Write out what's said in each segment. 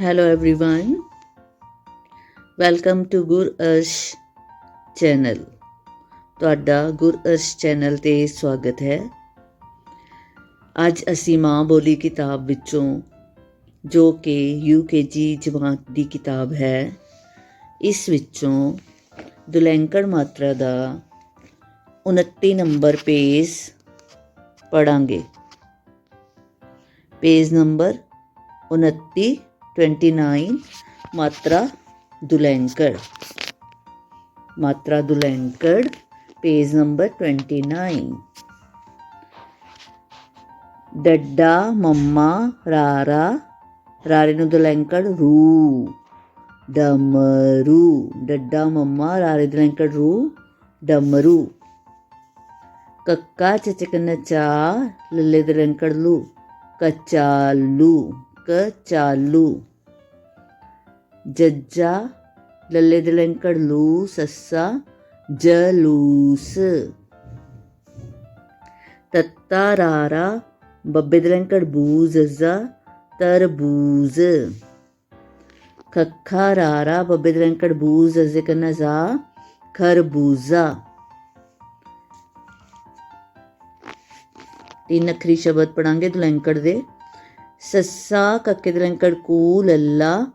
Hello, everyone. Welcome to Gurarsh channel ਤੁਹਾਡਾ Gurarsh channel ਤੇ ਸਵਾਗਤ ਹੈ। ਅੱਜ ਅਸੀਂ ਮਾਂ ਬੋਲੀ ਕਿਤਾਬ ਵਿੱਚੋਂ, ਜੋ ਕਿ ਯੂਕੇਜੀ ਜਮਾਤ ਦੀ ਕਿਤਾਬ ਹੈ, ਇਸ ਵਿੱਚੋਂ ਦੁਲੈਂਕੜ ਮਾਤਰਾ ਦਾ 29 ਨੰਬਰ ਪੇਜ ਪੜਾਂਗੇ ਪੇਜ ਨੰਬਰ 29 29 ਮਾਤਰਾ ਦੁਲੈਂਕੜ ਮਾਤਰਾ ਦੁਲੈਂਕੜ ਪੇਜ ਨੰਬਰ 29 ਡੱਡਾ ਮੰਮਾ ਰਾਰਾ ਰਾਰੇ ਨੂੰ ਦੁਲੈਂਕੜ ਰੂ ਡਮਰੂ ਡੱਡਾ ਮੰਮਾ ਰਾਰੇ ਦੁਲੈਂਕੜ ਰੂ ਡਮਰੂ ਕੱਕਾ ਚਚਕ ਨਚਾ ਲੱਲੇ ਦੁਲੈਂਕੜ ਲੂ ਕਚਾਲੂ ਕਚਾਲੂ ਜੱਜਾ, ਲੱਲੇ ਦੇ ਲੂ ਸੱਸਾ ਜਲੂਸ ਤੱਤਾ ਰਾਰਾ, ਬੱਬੇ ਦੇ ਬੂ ਜ਼ੱਜ਼ਾ ਤਰਬੂਜ਼ ਖੱਖਾ ਰਾਰਾ, ਬੱਬੇ ਦਲੰਕੜ ਬੂ ਜ਼ੱਜ਼ੇ ਕਨਾ ਜ਼ਾ ਖਰਬੂਜ਼ਾ ਤਿੰਨ ਅਖਰੀ ਸ਼ਬਦ ਪੜਾਂਗੇ ਦੁਲੰਕੜ ਦੇ। ਸੱਸਾ, ਕੱਕੇ ਦੇ ਕੂ, ਲੱਲਾ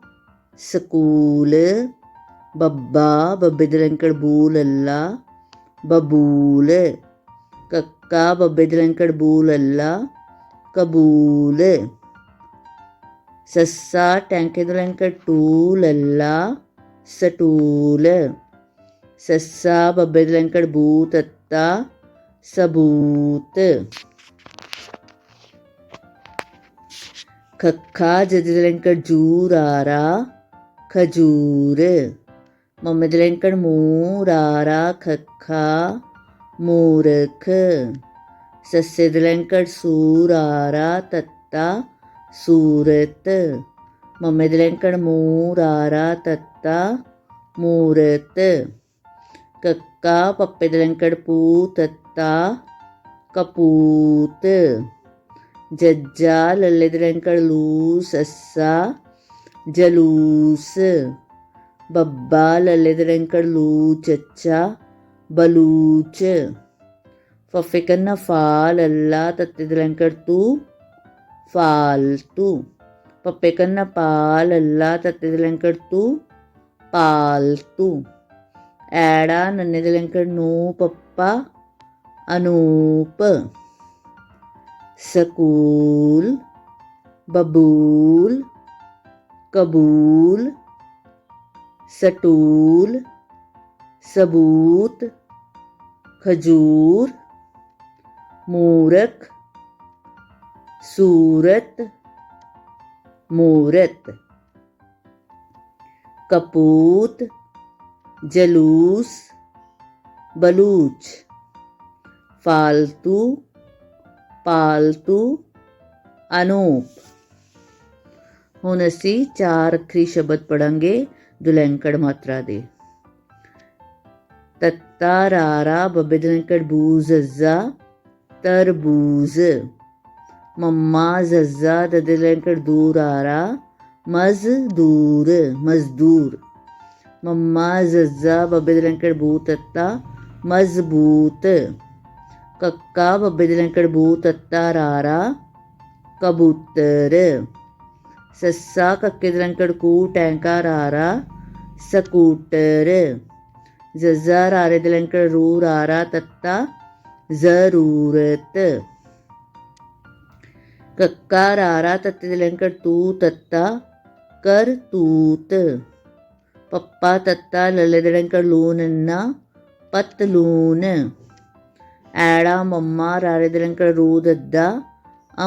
ਸਕੂਲ, ਬੱਬਾ, ਬੱਬੇ ਦੇ ਲੰਕੜ ਬੂ ਲੱਲਾ ਬਬੂਲ, ਕੱਕਾ, ਬੱਬੇ ਦੇ ਲੰਕੜ ਬੂ ਲੱਲਾ ਕਬੂਲ, ਸੱਸਾ, ਟੈਂਕੇ ਦੇ ਲੰਕੜ ਟੂ ਅੱਲਾ, ਸਟੂਲ, ਸੱਸਾ, ਬੱਬੇ ਦੇ ਲੰਕੜ ਬੂ ਤੱਤਾ ਸਬੂਤ, ਖੱਖਾ ਜਦ ਦੇ ਲੰਕੜ ਜੂ ਰਾਰਾ ਖਜੂਰ। ਮੰਮੇ ਦੇ ਲੰਕੜ ਮੂ ਰਾਰਾ ਖੱਖਾ, ਮੂਰਖ। ਸੱਸੇ ਦੇ ਲੰਕੜ ਸੂ ਰਾਰਾ ਤੱਤਾ, ਸੂਰਤ। ਮੰਮੇ ਦੇ ਲੰਕੜ ਮੂ ਰਾਰਾ ਤੱਤਾ ਜਲੂਸ। ਬੱਬਾ ਲੱਲੇ ਦੇ ਲੂ ਚੱਚਾ ਬਲੂਚ। ਫਫੇ ਕੰਨਾ ਫਾਲ ਅੱਲਾ ਤੱਤੇ ਦੇ ਲੰਕੜ ਤੂ ਫਾਲਤੂ। ਪੱਪੇ ਕੰਨਾ ਪਾਲ ਅੱਲਾ ਤੱਤੇ ਦੇ ਤੂ ਪਾਲਤੂ। ਐੜਾ ਨੰਨੇ ਦੇ ਲੰਕੜ ਨੂੰ ਪੱਪਾ ਅਨੂਪ। ਸਕੂਲ ਬਬੂਲ ਕਬੂਲ ਸਟੂਲ ਸਬੂਤ ਖਜੂਰ ਮੂਰਖ ਸੂਰਤ ਮੂਰਤ। ਕਪੂਤ ਜਲੂਸ ਬਲੂਚ। ਫਾਲਤੂ ਪਾਲਤੂ ਅਨੂਪ। ਹੁਣ ਅਸੀਂ ਚਾਰ ਅੱਖਰੀ ਸ਼ਬਦ ਪੜਾਂਗੇ ਦੁਲੈਂਕੜ ਮਾਤਰਾ ਦੇ। ਤੱਤਾ ਰਾਰਾ ਬੱਬੇ ਦੁਲੈਂਕੜ ਬੂ ਜ਼ੱਜ਼ਾ ਤਰਬੂਜ਼ ਮੰਮਾ ਜਜ਼ਾ ਦਦੇ ਦੁਲੈਂਕੜ ਦੂਰ ਆਰਾ ਮਜ਼ਦੂਰ ਮਜ਼ਦੂਰ। ਮੰਮਾ ਜਜ਼ਾ ਬੱਬੇ ਦੁਲੈਂਕੜ ਬੂ ਤੱਤਾ ਮਜ਼ਬੂਤ ਕੱਕਾ ਬੱਬੇ ਦੇ ਬੂ ਤੱਤਾ ਰਾਰਾ, ਕਬੂਤਰ। ਸੱਸਾ ਕੱਕੇ ਦੇ ਕੂ ਟੈਂਕਾ ਰਾਰਾ, ਸਕੂਟਰ। ਜ਼ੱਜ਼ਾ ਰਾਰੇ ਦੇ ਰੂ ਰਾਰਾ ਤੱਤਾ, ਜ਼ਰੂਰਤ। ਕੱਕਾ ਰਾਰਾ ਤੱਤੇ ਦੇ ਤੂ ਤੱਤਾ ਕਰ ਤੂਤ ਪੱਪਾ ਤੱਤਾ, ਲੱਲੇ ਦੇ ਲੰਕੜ ਲੂ ਨੰਨਾ, ਪਤਲੂਨ। ਐੜਾ ਮੰਮਾ ਰਾਰੇ ਦੇ ਲੰਕੜ ਰੂਦ ਅੱਦਾ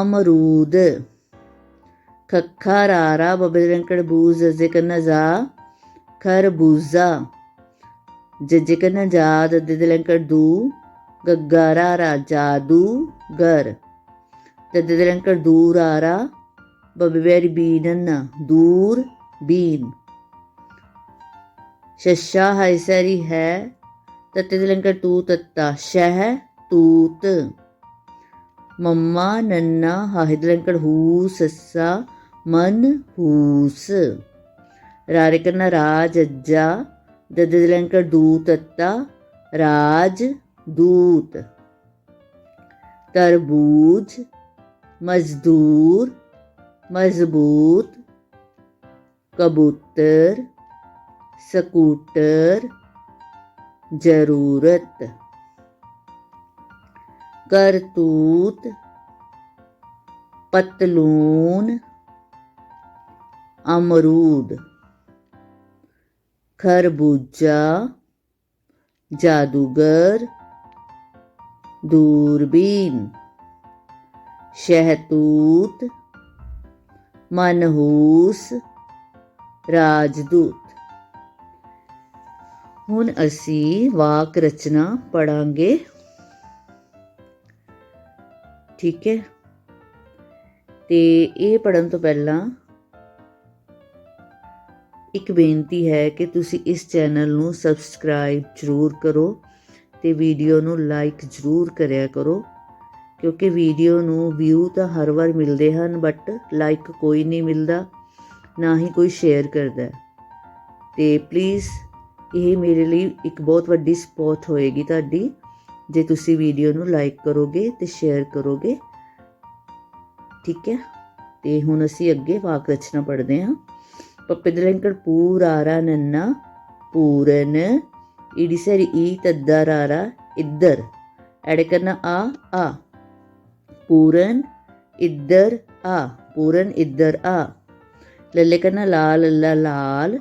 ਅਮਰੂਦ। ਖੱਖਾ ਰਾਰਾ ਬੱਬੇ ਦੇ ਲੰਕੜ ਬੂਜ਼ ਜ਼ੇ ਕਨਾ ਜ਼ਾ ਖਰਬੂਜ਼ਾ ਜੱਜੇ ਕਨਾ ਜਾ ਦੱਦੇ ਦੇ ਲੰਕੜ ਦੂ, ਗੱਗਾ ਰਾਰਾ ਜਾਦੂ ਗਰ ਦੱਦੇ ਦੇ ਲੰਕੜ ਦੂਰ ਆਰਾ, ਬੱਬੇ ਬੈਰੀ ਬੀਨਨ ਹੈ ਤੱਤੇ ਦੇ ਲੰਕੜ ਤੂ ਤੱਤਾ, ਸ਼ਹਿ ਤੂਤ। ਮੰਮਾ ਨੰਨਾ ਹਾਹਿਦ ਲੰਕੜ ਹੂ ਸੱਸਾ ਮਨਹੂਸ ਹੂਸ। ਰਾਰੇ ਰਾਜ ਅੱਜਾ ਦਦ ਲੰਕਰ ਦੂਤ ਅੱਤਾ, ਰਾਜ ਦੂਤ। ਤਰਬੂਜ, ਮਜ਼ਦੂਰ, ਮਜ਼ਬੂਤ। ਕਬੂਤਰ, ਸਕੂਟਰ, ਜ਼ਰੂਰਤ। ਕਰਤੂਤ, ਪਤਲੂਨ। ਅਮਰੂਦ। ਖਰਬੂਜਾ, ਜਾਦੂਗਰ, ਦੂਰਬੀਨ। ਸ਼ਹਿਤੂਤ, ਮਨਹੂਸ, ਰਾਜਦੂਤ। ਹੁਣ ਅਸੀਂ ਵਾਕ ਰਚਨਾ ਪੜਾਂਗੇ। ਠੀਕ ਹੈ। ਤੇ ਇਹ ਪੜਨ ਤੋਂ ਪਹਿਲਾਂ ਇੱਕ ਬੇਨਤੀ ਹੈ ਕਿ ਤੁਸੀਂ ਇਸ ਚੈਨਲ ਨੂੰ ਸਬਸਕ੍ਰਾਈਬ ਜ਼ਰੂਰ ਕਰੋ ਤੇ ਵੀਡੀਓ ਨੂੰ ਲਾਈਕ ਜ਼ਰੂਰ ਕਰਿਆ ਕਰੋ, ਕਿਉਂਕਿ ਵੀਡੀਓ ਨੂੰ ਵਿਊ ਤਾਂ ਹਰ ਵਾਰ ਮਿਲਦੇ ਹਨ ਬਟ ਲਾਈਕ ਕੋਈ ਨਹੀਂ ਮਿਲਦਾ, ਨਾ ਹੀ ਕੋਈ ਸ਼ੇਅਰ ਕਰਦਾ। ਹੈ। ਤੇ ਪਲੀਜ਼ ਇਹ ਮੇਰੇ ਲਈ ਇੱਕ ਬਹੁਤ ਵੱਡੀ ਸਪੋਰਟ ਹੋਏਗੀ ਤੁਹਾਡੀ, ਜੇ ਤੁਸੀਂ ਵੀਡੀਓ ਨੂੰ ਲਾਈਕ ਕਰੋਗੇ ਤੇ ਸ਼ੇਅਰ ਕਰੋਗੇ। ਠੀਕ ਹੈ? ਤੇ ਹੁਣ ਅਸੀਂ ਅੱਗੇ ਵਾਕ ਰਚਨਾ ਪੜ੍ਹਦੇ ਹਾਂ। ਪੱਪੇ ਦੇ ਲੰਕੜ ਪੂਰਾਰਾ ਨੰਨਾ ਪੂਰਨ ਇੜੀਸਰੀ ਈ ਤੱਦਾਰਾਰਾ ਇੱਧਰ ਐਡ ਕਰਨਾ ਆ ਆ ਪੂਰਨ ਇੱਧਰ ਆ ਪੂਰਨ ਇੱਧਰ ਆ ਲੱਲੇ ਕਰਨਾ ਲਾਲ ਅੱਲਾ ਲਾਲ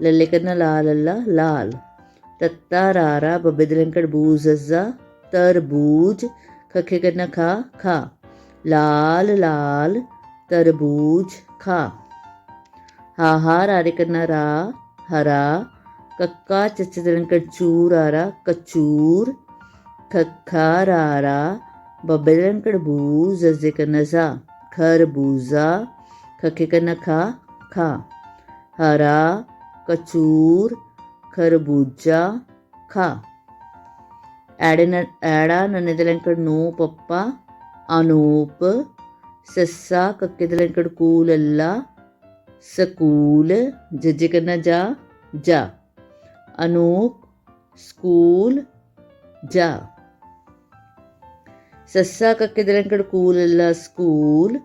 ਲੱਲੇ ਕਰਨਾ ਲਾਲ ਅੱਲਾ ਲਾਲ ਤੱਤਾ ਰਾਰਾ ਬੱਬੇ ਦੇ ਲੰਕੜ ਬੂਜ਼ ਅਜ਼ਾ ਤਰਬੂਜ ਖੱਖੇ ਕਰਨਾ ਖਾ ਖਾ ਲਾਲ ਲਾਲ ਤਰਬੂਜ ਖਾ ਹਾ ਹਾ ਰਾਰੇ ਕਰਨਾ ਰਾ ਹਰਾ ਕੱਕਾ ਚੱਚੇ ਦੇ ਲੰਕੜ ਚੂਰ ਕਚੂਰ ਖੱਖਾ ਰਾਰਾ ਬੱਬੇ ਖਰਬੂਜ਼ਾ ਖੱਖੇ ਕਰਨਾ ਖਾ ਖਾ ਹਰਾ ਕਚੂਰ ਖਰਬੂਜਾ ਖਾ ਐੜੇ ਨ ਐੜਾ ਨਨੇ ਦੇ ਲੰਕੜ ਨੂੰ ਪੱਪਾ ਅਨੂਪ ਸੱਸਾ ਕੱਕੇ ਦੇ ਲੰਕੜ ਕੂਲ ਅੱਲਾ ਸਕੂਲ ਜੱਜੇ ਕਰਨਾ ਜਾ ਜਾ। ਅਨੂਪ, ਸਕੂਲ, ਜਾ। ਸੱਸਾ ਕੱਕੇ ਦੇ ਲੰਕੜ ਕੂਲ ਅੱਲਾ ਸਕੂਲ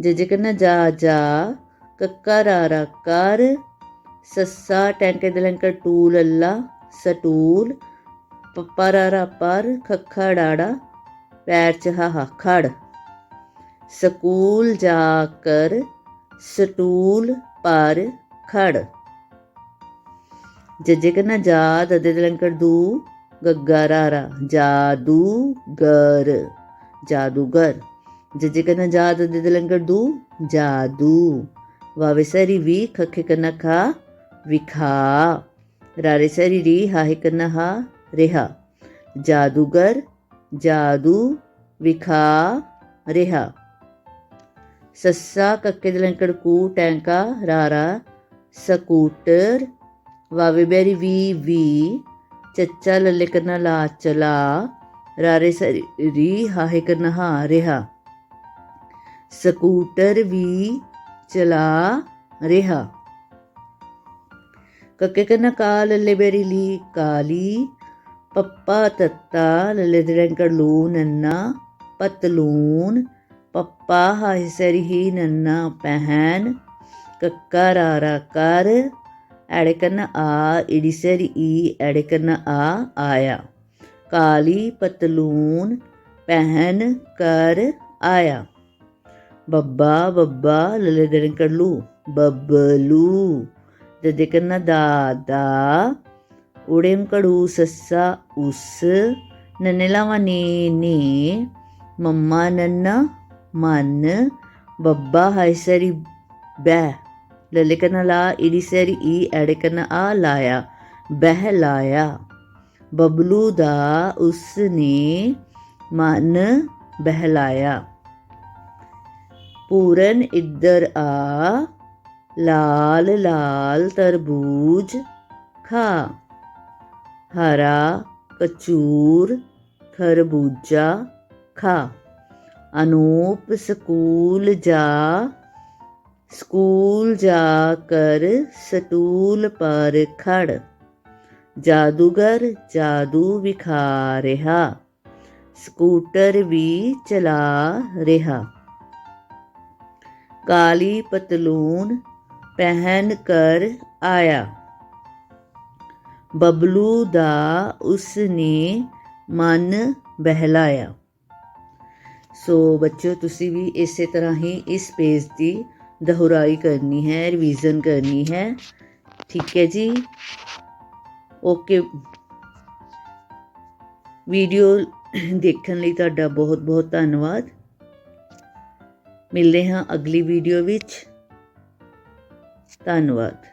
ਜੱਜੇ ਕਰਨਾ ਜਾ ਜਾ। ਕੱਕਾ ਰਾਰਾ ਕਰ, ਸੱਸਾ ਟੈਂਕੇ ਦੇ ਲੰਕੜ ਟੂਲ ਅੱਲਾ ਸਟੂਲ, ਪੱਪਾ ਰਾਰਾ ਪਰ, ਖੱਖਾ ਡਾੜਾ, ਪੈਰ ਚ ਹਾ ਖੜ। ਸਕੂਲ ਜਾ ਕਰ ਸਟੂਲ ਪਰ ਖੜ। ਜੱਜੇ ਕਰਨਾ ਜਾ ਦਦੇ ਦੇ ਦੂ ਗੱਗਾ ਰਾਰਾ ਜਾਦੂਗਰ। ਜਾਦੂਗਰ। ਜੱਜੇ ਕਰਨਾ ਜਾਦ ਅਦੇ ਦੇ ਲੰਕੜ ਦੂ ਜਾਦੂ। ਵਾਵੇ ਸਰੀ ਵੀ ਖੱਖੇ ਕਰਨਾ ਖਾ ਵਿਖਾ। ਰਾਰੇ ਸਰੀ ਰੀ ਹਾਹੇ ਕਰਨਾ ਹਾ ਰਿਹਾ। ਜਾਦੂਗਰ। ਜਾਦੂ ਵਿਖਾ ਰਿਹਾ। ਸੱਸਾ ਕੱਕੇ ਦੇ ਲੰਕੜ ਕੂ ਟੈਂਕਾ, ਰਾਰਾ, ਸਕੂਟਰ, ਵਾਵੇ ਬੈਰੀ ਵੀ ਵੀ, ਚੱਚਾ ਲੱਲੇ ਕਰਨਾ ਲਾ ਚਲਾ, ਰਾਰੇ ਸਰੀ ਹਾਹੇ ਕਰਨਾ ਹਾ ਰਿਹਾ। ਸਕੂਟਰ ਵੀ ਚਲਾ ਰਿਹਾ। ਕੱਕੇ ਕਰਨਾ ਕਾ ਲੱਲੇ ਬੈਰੀ ਲੀ ਕਾਲੀ, ਪੱਪਾ ਤੱਤਾ ਲੱਲੇ ਦੇ ਰੰਕੜ ਲੂ ਨੰਨਾ, ਪਤਲੂਨ ਪੱਪਾ ਹਾਹੇ ਸਰੀ ਹੀ ਨੰਨਾ ਪਹਿਨ, ਕੱਕਾ ਰਾਰਾ ਕਰ ਐੜੇ ਕਰਨਾ ਆ, ਇੜੀ ਈ ਐੜੇ ਕਰਨਾ ਆ, ਆਇਆ। ਕਾਲੀ ਪਤਲੂਨ ਪਹਿਨ ਕਰ ਆਇਆ। ਬੱਬਾ ਬੱਬਾ ਲਲੇ ਦੇ ਰੰਕੜ ਲੂ ਬੱਬਲੂ ਜਦੇ ਕਰਨਾ ਦਾਦਾ, ਉੜੇਮ ਕੜੂ ਸੱਸਾ ਉਸ, ਨਨੇ ਲਾਵਾ ਨੀ ਨੀ, ਮੰਮਾ ਨੰਨਾ ਮਨ ਬੱਬਾ ਹਾਇਸਰੀ ਬੈ ਲੱਲੇ ਕਰਨਾ ਲਾ ਇੜੀ ਸਰੀ ਈ, ਐੜੇ ਕਰਨਾ ਆ ਲਾਇਆ, ਬਹਿ ਬਬਲੂ ਦਾ ਉਸ ਨੇ ਮਨ ਬਹਿਲਾਇਆ ਪੂਰਨ ਇੱਧਰ ਆ, ਲਾਲ ਲਾਲ ਤਰਬੂਜ ਖਾ, ਹਰਾ ਕਚੂਰ ਖਰਬੂਜਾ ਖਾ। ਅਨੂਪ ਸਕੂਲ ਜਾ ਸਕੂਲ ਜਾ ਕਰ ਸਟੂਲ ਪਰ ਖੜ। ਜਾਦੂਗਰ ਜਾਦੂ ਵਿਖਾ ਰਿਹਾ, ਸਕੂਟਰ ਵੀ ਚਲਾ ਰਿਹਾ। ਕਾਲੀ ਪਤਲੂਨ ਪਹਿਨ ਕਰ ਆਇਆ। ਬਬਲੂ ਦਾ ਉਸਨੇ ਮਨ ਬਹਿਲਾਇਆ। ਸੋ ਬੱਚਿਓ, ਤੁਸੀਂ ਵੀ ਇਸੇ ਤਰ੍ਹਾਂ ਹੀ ਇਸ ਪੇਜ ਦੀ ਦੁਹਰਾਈ ਕਰਨੀ ਹੈ ਰਿਵੀਜ਼ਨ ਕਰਨੀ ਹੈ। ਠੀਕ ਹੈ ਜੀ? ਓਕੇ ਵੀਡੀਓ ਦੇਖਣ ਲਈ ਤੁਹਾਡਾ ਬਹੁਤ ਬਹੁਤ ਧੰਨਵਾਦ। ਮਿਲਦੇ ਹਾਂ ਅਗਲੀ ਵੀਡੀਓ ਵਿੱਚ। ਧੰਨਵਾਦ।